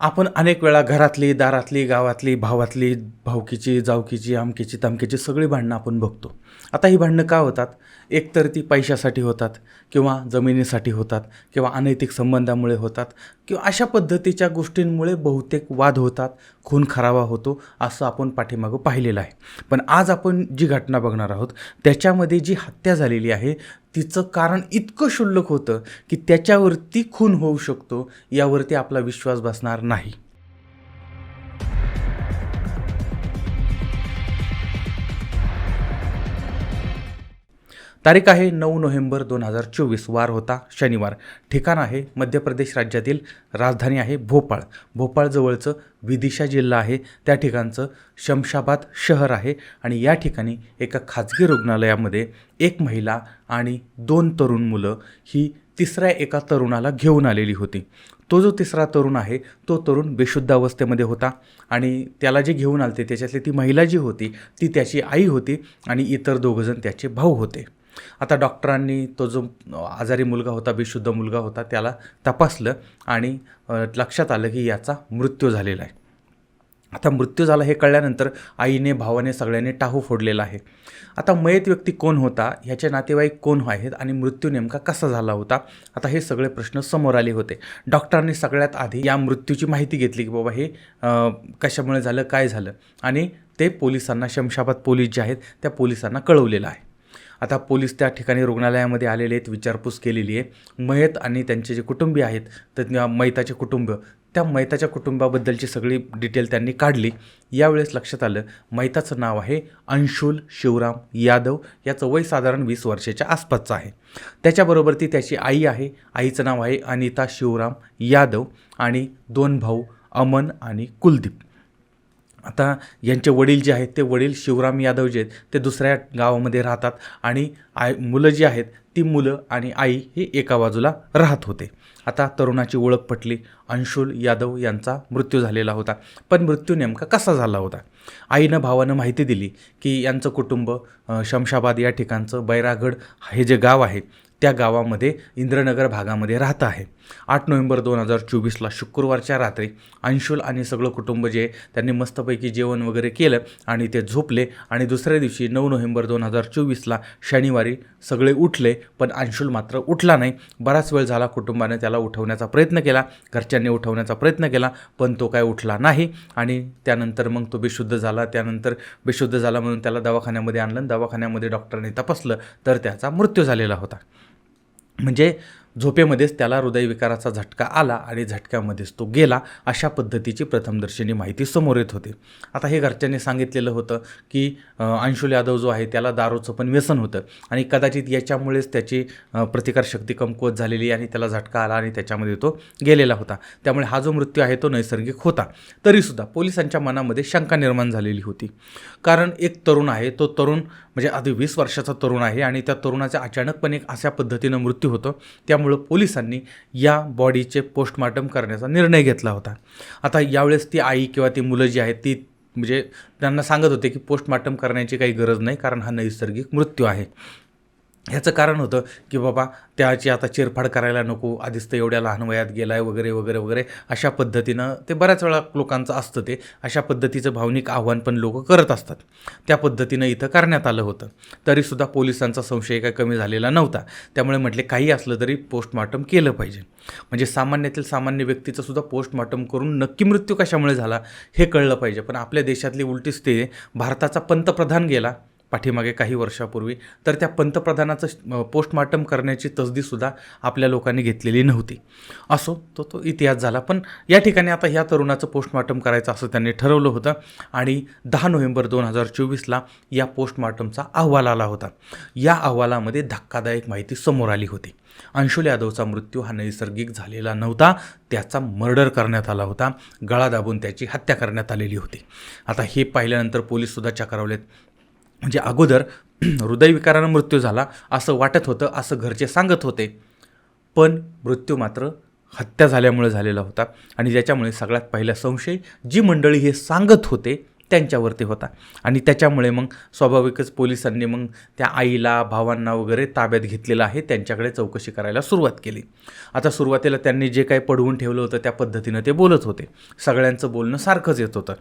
आपण अनेक वेळा घरातली दारातली गावातली भावातली भावकीची जावकीची आमकीची तमकीची सगळी भांडणं आपण बघतो. आता ही भांडणं का होतात? एकतर ती पैशासाठी होतात किंवा जमिनीसाठी होतात किंवा अनैतिक संबंधामुळे होतात किंवा अशा पद्धतीच्या गोष्टींमुळे बहुतेक वाद होतात खून खराबा होतो असं आपण पाठीमागं पाहिलेलं आहे. पण आज आपण जी घटना बघणार आहोत त्याच्यामध्ये जी हत्या झालेली आहे तिचं कारण इतकं क्षुल्लक होतं की त्याच्यावरती खून होऊ शकतो यावरती आपला विश्वास बसणार नाही. तारीख आहे नऊ नोव्हेंबर दोन हजार चोवीस. वार होता शनिवार. ठिकाण आहे मध्य प्रदेश राज्यातील राजधानी आहे भोपाळ. भोपाळजवळचं विदिशा जिल्हा आहे. त्या ठिकाणचं शमशाबाद शहर आहे आणि या ठिकाणी एका खाजगी रुग्णालयामध्ये एक महिला आणि दोन तरुण मुलं ही तिसऱ्या एका तरुणाला घेऊन आलेली होती. तो जो तिसरा तरुण आहे तो तरुण बेशुद्ध अवस्थेमध्ये होता आणि त्याला जे घेऊन आलते त्याच्यातली ती महिला जी होती ती त्याची आई होती आणि इतर दोघंजण त्याचे भाऊ होते. आता डॉक्टरांनी तो जो आजारी मुलगा होता बेशुद्ध मुलगा होता त्याला तपासलं आणि लक्षात आलं की याचा मृत्यू झालेला आहे. आता मृत्यू झाला हे कळल्यानंतर आईने भावाने सगळ्यांनी टाहू फोडलेला आहे. आता मयत व्यक्ती कोण होता ह्याचे नातेवाईक कोण आहेत आणि मृत्यू नेमका कसा झाला होता आता हे सगळे प्रश्न समोर आले होते. डॉक्टरांनी सगळ्यात आधी या मृत्यूची माहिती घेतली की बाबा हे कशामुळे झालं काय झालं आणि ते पोलिसांना शमशाबाद पोलीस जे आहेत त्या पोलिसांना कळवलेलं आहे. आता पोलीस त्या ठिकाणी रुग्णालयामध्ये आलेले आहेत विचारपूस केलेली आहे. मयत आणि त्यांचे जे कुटुंबीय आहेत तर मयताचे कुटुंब त्या मयताच्या कुटुंबाबद्दलची सगळी डिटेल त्यांनी काढली. यावेळेस लक्षात आलं मयताचं नाव आहे अंशुल शिवराम यादव. याचं वय साधारण वीस वर्षाच्या आसपासचं आहे. त्याच्याबरोबर ती त्याची आई आहे. आईचं नाव आहे अनिता शिवराम यादव आणि दोन भाऊ अमन आणि कुलदीप. आता यांचे वडील जे आहेत ते वडील शिवराम यादव जे आहेत ते दुसऱ्या गावामध्ये राहतात आणि आई मुलं जी आहेत ती मुलं आणि आई हे एका बाजूला राहत होते. आता तरुणाची ओळख पटली अंशुल यादव यांचा मृत्यू झालेला होता. पण मृत्यू नेमका कसा झाला होता? आईनं भावानं माहिती दिली की यांचं कुटुंब शमशाबाद या ठिकाणचं बैरागड हे जे गाव आहे त्या गावामध्ये इंद्रनगर भागामध्ये राहत आहे. आठ नोव्हेंबर दोन हजार चोवीसला शुक्रवारच्या रात्री अंशुल आणि सगळं कुटुंब जे त्यांनी मस्तपैकी जेवण वगैरे केलं आणि ते झोपले. आणि दुसऱ्या दिवशी नऊ नोव्हेंबर दोन हजार चोवीसला शनिवारी सगळे उठले पण अंशुल मात्र उठला नाही. बराच वेळ झाला कुटुंबाने त्याला उठवण्याचा प्रयत्न केला घरच्यांनी उठवण्याचा प्रयत्न केला पण तो काय उठला नाही. आणि त्यानंतर मग तो बेशुद्ध झाला. त्यानंतर बेशुद्ध झाला म्हणून त्याला दवाखान्यामध्ये आणलं दवाखान्यामध्ये डॉक्टरांनी तपासलं तर त्याचा मृत्यू झालेला होता. म्हणजे झोपेमध्येच त्याला हृदयविकाराचा झटका आला आणि झटक्यामध्येच तो गेला अशा पद्धतीची प्रथमदर्शनी माहिती समोर येत होती. आता हे घरच्यांनी सांगितलेलं होतं की अंशुल यादव जो आहे त्याला दारूचं पण व्यसन होतं आणि कदाचित याच्यामुळेच त्याची प्रतिकारशक्ती कमकुवत झालेली आणि त्याला झटका आला आणि त्याच्यामध्ये तो गेलेला होता. त्यामुळे हा जो मृत्यू आहे तो नैसर्गिक होता. तरीसुद्धा पोलिसांच्या मनामध्ये शंका निर्माण झालेली होती. कारण एक तरुण आहे तो तरुण म्हणजे आधी वीस वर्षाचा तरुण आहे आणि त्या तरुणाचा अचानकपणे अशा पद्धतीनं मृत्यू होतो. त्यामुळे पोलिसांनी या बॉडीचे पोस्टमार्टम करण्याचा निर्णय घेतला होता. आता यावेळेस ती आई किंवा ती मुलं जी आहेत ती म्हणजे त्यांना सांगत होते की पोस्टमार्टम करण्याची काही गरज नाही कारण हा नैसर्गिक मृत्यू आहे. ह्याचं कारण होतं की बाबा त्याची आता चिरफाड करायला नको आधीच तर एवढ्या लहान वयात गेला आहे वगैरे वगैरे वगैरे. अशा पद्धतीनं ते बऱ्याच वेळा लोकांचं असतं ते. अशा पद्धतीचं भावनिक आव्हान पण लोक करत असतात. त्या पद्धतीनं इथं करण्यात आलं होतं. तरीसुद्धा पोलिसांचा संशय काही कमी झालेला नव्हता. त्यामुळे म्हटले काही असलं तरी पोस्टमॉर्टम केलं पाहिजे. म्हणजे सामान्यातील सामान्य व्यक्तीचं सुद्धा पोस्टमॉर्टम करून नक्की मृत्यू कशामुळे झाला हे कळलं पाहिजे. पण आपल्या देशातली उलटीच ते भारताचा पंतप्रधान गेला. पाठीमागे काही वर्षापूर्वी तर त्या पंतप्रधानाचं पोस्टमार्टम करण्याची तसदीसुद्धा आपल्या लोकांनी घेतलेली नव्हती. असो तो तो इतिहास झाला. पण या ठिकाणी आता ह्या तरुणाचं पोस्टमार्टम करायचं असं त्यांनी ठरवलं होतं आणि दहा नोव्हेंबर दोन हजार चोवीसला या पोस्टमार्टमचा अहवाल आला होता. या अहवालामध्ये धक्कादायक माहिती समोर आली होती. अंशुल यादवचा मृत्यू हा नैसर्गिक झालेला नव्हता त्याचा मर्डर करण्यात आला होता गळा दाबून त्याची हत्या करण्यात आलेली होती. आता हे पाहिल्यानंतर पोलीससुद्धा चक्रावलेत. म्हणजे अगोदर हृदयविकारानं मृत्यू झाला असं वाटत होतं असं घरचे सांगत होते. पण मृत्यू मात्र हत्या झाल्यामुळे झालेला होता आणि ज्याच्यामुळे सगळ्यात पहिला संशय जी मंडळी हे सांगत होते त्यांच्यावरती होता. आणि त्याच्यामुळे मग स्वाभाविकच पोलिसांनी मग त्या आईला भावांना वगैरे ताब्यात घेतलेलं आहे त्यांच्याकडे चौकशी करायला सुरुवात केली. आता सुरुवातीला त्यांनी जे काही पडवून ठेवलं होतं त्या पद्धतीनं ते बोलत होते. सगळ्यांचं बोलणं सारखंच येत होतं.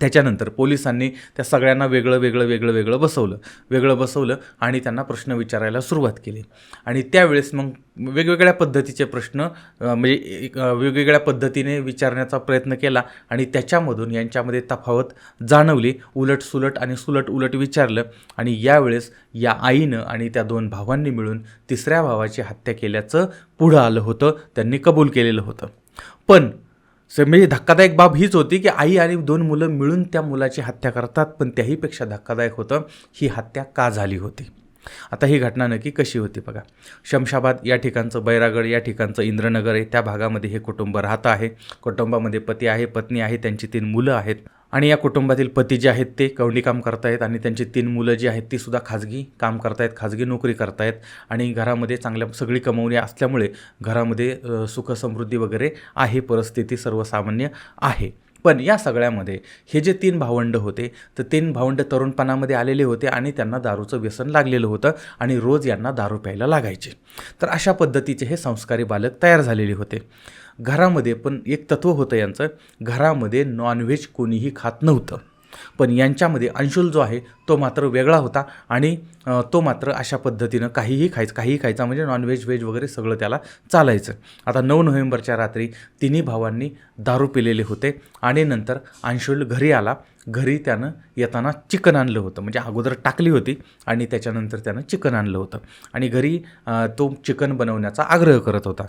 त्याच्यानंतर पोलिसांनी त्या सगळ्यांना वेगळं वेगळं वेगळं वेगळं बसवलं. वेगळं बसवलं आणि त्यांना प्रश्न विचारायला सुरुवात केली. आणि त्यावेळेस मग वेगवेगळ्या पद्धतीचे प्रश्न म्हणजे एक, वेगवेगळ्या पद्धतीने विचारण्याचा प्रयत्न केला आणि त्याच्यामधून यांच्यामध्ये तफावत जाणवली. उलट सुलट आणि सुलट उलट विचारलं आणि यावेळेस या आईनं आणि त्या दोन भावांनी मिळून तिसऱ्या भावाची हत्या केल्याचं पुढं आलं होतं. त्यांनी कबूल केलेलं होतं. पण सर म्हणजे धक्कादायक बाब हीच होती की आई आणि दोन मुलं मिळून त्या मुलाची हत्या करतात पण त्याहीपेक्षा धक्कादायक होतं ही हत्या का झाली होती? आता ही घटना नक्की कशी होती बघा. शमशाबाद या ठिकाणचं बैरागड या ठिकाणचं इंद्रनगर आहे त्या भागामध्ये हे कुटुंब राहतं आहे. कुटुंबामध्ये पती आहे पत्नी आहे त्यांची तीन मुलं आहेत. आणि या कुटुंबातील पती जे आहेत ते कवडी काम करतायत आणि त्यांची तीन मुलं जी आहेत ती सुद्धा खाजगी काम करतायत खाजगी नोकरी करतायत आणि घरामध्ये चांगल्या सगळी कमवणी असल्यामुळे घरामध्ये सुखसमृद्धी सुख समृद्धी वगैरे आहे परिस्थिती सर्वसामान्य आहे. पण या सगळ्यामध्ये हे जे तीन भावंड होते तर तीन भावंड तरुणपणामध्ये आलेले होते आणि त्यांना दारूचं व्यसन लागलेलं होतं आणि रोज यांना दारू प्यायला लागायचे. तर अशा पद्धतीचे हे संस्कारी बालक तयार झालेले होते. घरामध्ये पण एक तत्त्व होतं यांचं घरामध्ये नॉनव्हेज कोणीही खात नव्हतं. पण यांच्यामध्ये अंशुल जो आहे तो मात्र वेगळा होता आणि तो मात्र अशा पद्धतीनं काहीही खायचं काहीही खायचा म्हणजे नॉनव्हेज व्हेज वगैरे सगळं त्याला चालायचं. आता नऊ नोव्हेंबरच्या रात्री तिन्ही भावांनी दारू पिलेले होते आणि नंतर अंशुल घरी आला. घरी त्यानं येताना चिकन आणलं होतं म्हणजे अगोदर टाकली होती आणि त्याच्यानंतर त्यानं चिकन आणलं होतं. आणि घरी तो चिकन बनवण्याचा आग्रह करत होता.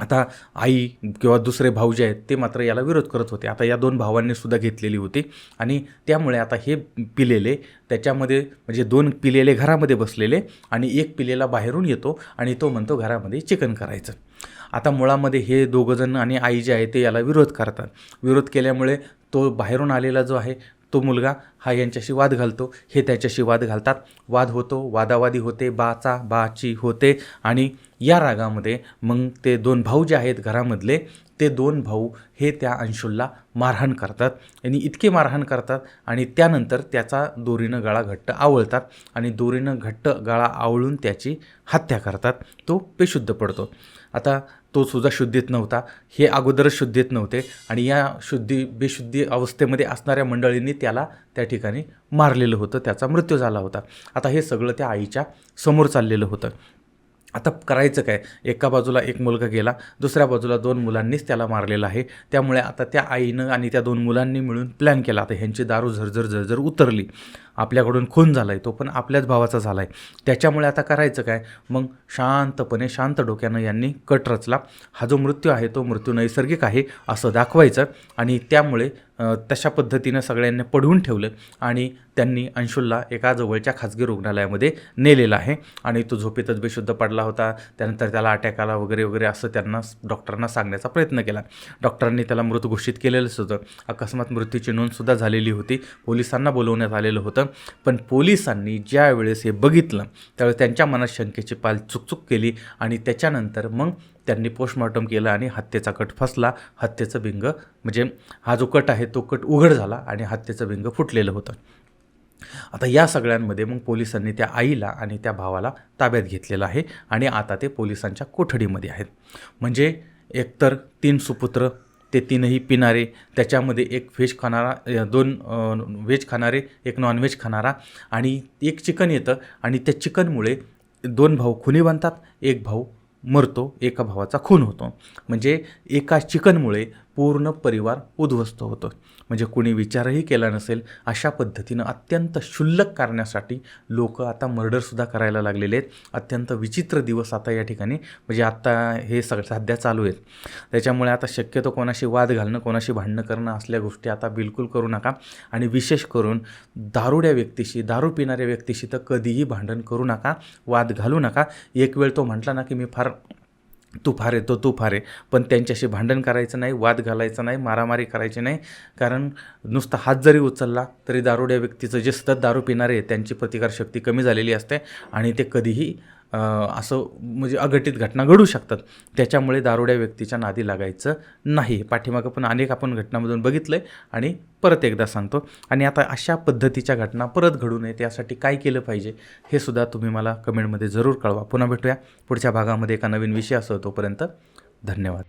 आता आई किंवा दुसरे भाऊ जे आहेत ते मात्र याला विरोध करत होते. आता या दोन भावांनी सुद्धा घेतलेली होती आणि त्यामुळे आता हे पिलेले त्याच्यामध्ये म्हणजे दोन पिलेले घरामध्ये बसलेले आणि एक पिलेला बाहेरून येतो आणि तो म्हणतो घरामध्ये चिकन करायचं. आता मुळामध्ये हे दोघंजण आणि आई जे आहे ते याला विरोध करतात. विरोध केल्यामुळे तो बाहेरून आलेला जो आहे तो मुलगा हा यांच्याशी वाद घालतो. हे त्याच्याशी वाद घालतात. वाद होतो वादावादी होते बाचा बाची होते आणि या रागामध्ये मग ते दोन भाऊ जे आहेत घरामधले ते दोन भाऊ हे त्या अंशुलला मारहाण करतात. आणि इतके मारहाण करतात आणि त्यानंतर त्याचा दोरीनं गळा घट्ट आवळतात आणि दोरीनं घट्ट गळा आवळून त्याची हत्या करतात. तो बेशुद्ध पडतो. आता तो सुद्धा शुद्धीत नव्हता. हे अगोदरच शुद्धीत नव्हते आणि या शुद्धी बेशुद्धी अवस्थेमध्ये असणाऱ्या मंडळींनी त्याला त्या ठिकाणी मारलेलं होतं. त्याचा मृत्यू झाला होता. आता हे सगळं त्या आईच्या समोर चाललेलं होतं. आता करायचं काय? एका बाजूला एक मुलगा गेला दुसऱ्या बाजूला दोन मुलांनीच त्याला मारलेलं आहे. त्यामुळे आता त्या आईनं आणि त्या दोन मुलांनी मिळून प्लॅन केला. आता ह्यांची दारू झरझर झरझर उतरली. आपल्याकडून खून झाला आहे तो पण आपल्याच भावाचा झाला आहे त्याच्यामुळे आता करायचं काय? मग शांतपणे शांत डोक्यानं यांनी कट रचला. हा जो मृत्यू आहे तो मृत्यू नैसर्गिक आहे असं दाखवायचं. आणि त्यामुळे तशा पद्धतीनं सगळ्यांनी पडवून ठेवलं आणि त्यांनी अंशुलला एका जवळच्या खाजगी रुग्णालयामध्ये नेलेला आहे. आणि तो झोपेतच बेशुद्ध पडला होता. त्यानंतर त्याला अटॅक आला वगैरे वगैरे असं त्यांना डॉक्टरांना सांगण्याचा प्रयत्न केला. डॉक्टरांनी त्याला मृत घोषित केलेलंच होतं. अकस्मात मृत्यूची नोंदसुद्धा झालेली होती. पोलिसांना बोलवण्यात आलेलं होतं. पण पोलिसांनी ज्या वेळेस हे बघितलं त्यावेळेस त्यांच्या मनात शंकेची पाल चुकचुक केली आणि त्याच्यानंतर मग त्यांनी पोस्टमॉर्टम केलं आणि हत्येचा कट फसला. हत्येचं भिंग म्हणजे हा जो कट आहे तो कट उघड झाला आणि हत्येचं भिंग फुटलेलं होतं. आता या सगळ्यांमध्ये मग पोलिसांनी त्या आईला आणि त्या भावाला ताब्यात घेतलेलं आहे आणि आता ते पोलिसांच्या कोठडीमध्ये आहेत. म्हणजे एकतर तीन सुपुत्र ते तीनही पिणारे त्याच्यामध्ये एक व्हेज खाणारा दोन व्हेज खाणारे एक नॉनव्हेज खाणारा आणि एक चिकन येतं आणि त्या चिकनमुळे दोन भाऊ खुनी बनतात एक भाऊ मरतो एका भावाचा खून होतो. म्हणजे एका चिकनमुळे पूर्ण परिवार उद्ध्वस्त होतो म्हणजे कुणी विचारही केला नसेल अशा पद्धतीनं अत्यंत क्षुल्लक करण्यासाठी लोक आता मर्डरसुद्धा करायला लागलेले आहेत. अत्यंत विचित्र दिवस आता या ठिकाणी म्हणजे आत्ता हे सग सध्या चालू आहेत. त्याच्यामुळे आता शक्यतो कोणाशी वाद घालणं कोणाशी भांडणं करणं असल्या गोष्टी आता बिलकुल करू नका. आणि विशेष करून दारुड्या व्यक्तीशी दारू पिणाऱ्या व्यक्तीशी तर कधीही भांडण करू नका वाद घालू नका. एक वेळ तो म्हटला ना की मी फार तुफार आहे तो तुफार. आहे पण त्यांच्याशी भांडण करायचं नाही वाद घालायचं नाही मारामारी करायची नाही. कारण नुसता हात जरी उचलला तरी दारुड्या व्यक्तीचं जे सतत दारू पिणारे त्यांची प्रतिकारशक्ती कमी झालेली असते आणि ते कधीही असं म्हणजे अघटित घटना घडू शकतात. त्याच्यामुळे दारुड्या व्यक्तीच्या नादी लागायचं नाही. पाठीमागं पण अनेक आपण घटनामधून बघितलं आहे आणि परत एकदा सांगतो. आणि आता अशा पद्धतीच्या घटना परत घडू नये त्यासाठी काय केलं पाहिजे हे सुद्धा तुम्ही मला कमेंटमध्ये जरूर कळवा. पुन्हा भेटूया. पुढच्या भागामध्ये एका नवीन विषय असो तोपर्यंत धन्यवाद.